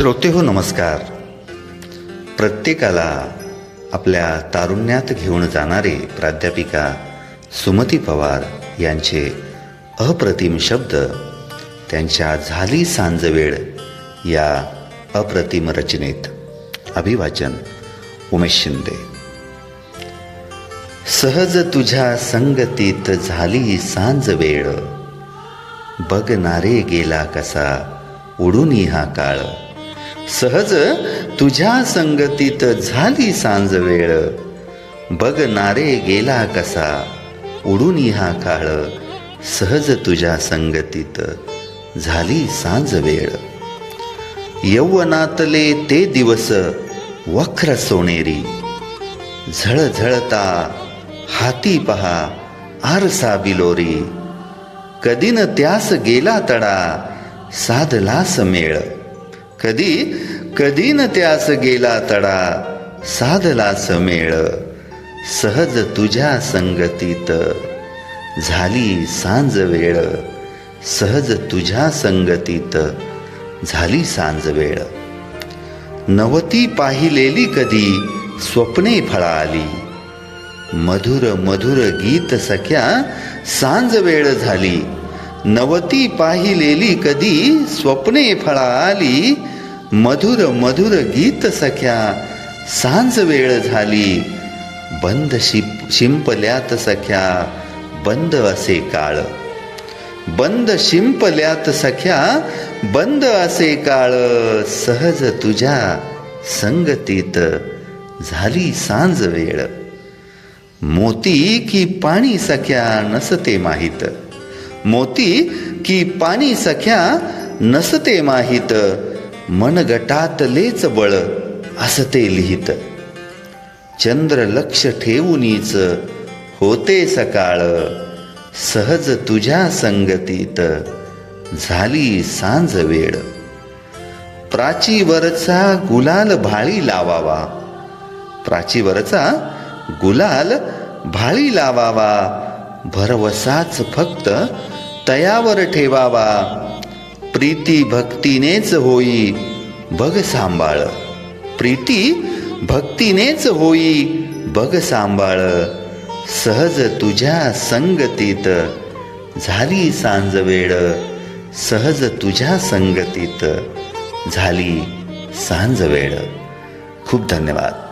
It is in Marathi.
श्रोते हो नमस्कार. प्रत्येकाला आपल्या तारुण्यात घेऊन जाणारे प्राध्यापिका सुमती पवार यांचे अप्रतिम शब्द त्यांच्या झाली सांजवेळ या अप्रतिम रचनेत अभिवाचन. उमेश शिंदे. सहज तुझ्या संगतीत झाली सांज वेळ बघणारे गेला कसा उडून हा काळ. सहज तुझ्या संगतीत झाली सांज वेळ. बघणारे गेला कसा उडून हा काळ. सहज तुझ्या संगतीत झाली सांज वेळ. यौवनातले ते दिवस वक्र सोनेरी. झळझळता हाती पहा आरसा बिलोरी. कदीन त्यास गेला तडा साधलास मेळ. कधी कधी न त्यास गेला तडा साधला मेळ. सहज तुझ्या संगतीत झाली सांज वेळ. सहज तुझ्या संगतीत झाली सांज वेळ. नवती पाहिलेली कधी स्वप्ने फळाली. मधुर मधुर गीत सख्या सांज वेळ झाली. नवती पाहिलेली कधी स्वप्ने फळाली. मधुर मधुर गीत सख्या सांज वेळ झाली. बंद शिप शिंपल्यात सख्या बंद असे काळ. बंद शिंपल्यात सख्या बंद असे काळ. सहज तुझ्या संगतीत झाली सांज वेळ. मोती की पाणी सख्या नसते माहीत. मोती की पाणी सख्या नसते माहीत मनगटातलेच बळ असते लिहित. चंद्र लक्ष ठेवूनीच होते सकाळ सहज तुझ्या संगतीत झाली सांज वेळ. प्राचीवरचा गुलाल भाळी लावावा प्राचीवरचा गुलाल भाळी लावावा भरवसाच फक्त तयावर ठेवावा. प्रीती भक्तीनेच होई. बघ सांभाळ. प्रीती भक्तीनेच होई. बघ सांभाळ. सहज तुझ्या संगतीत. झाली सांज वेळ. सहज तुझ्या संगतीत. झाली सांज वेळ. खूप धन्यवाद.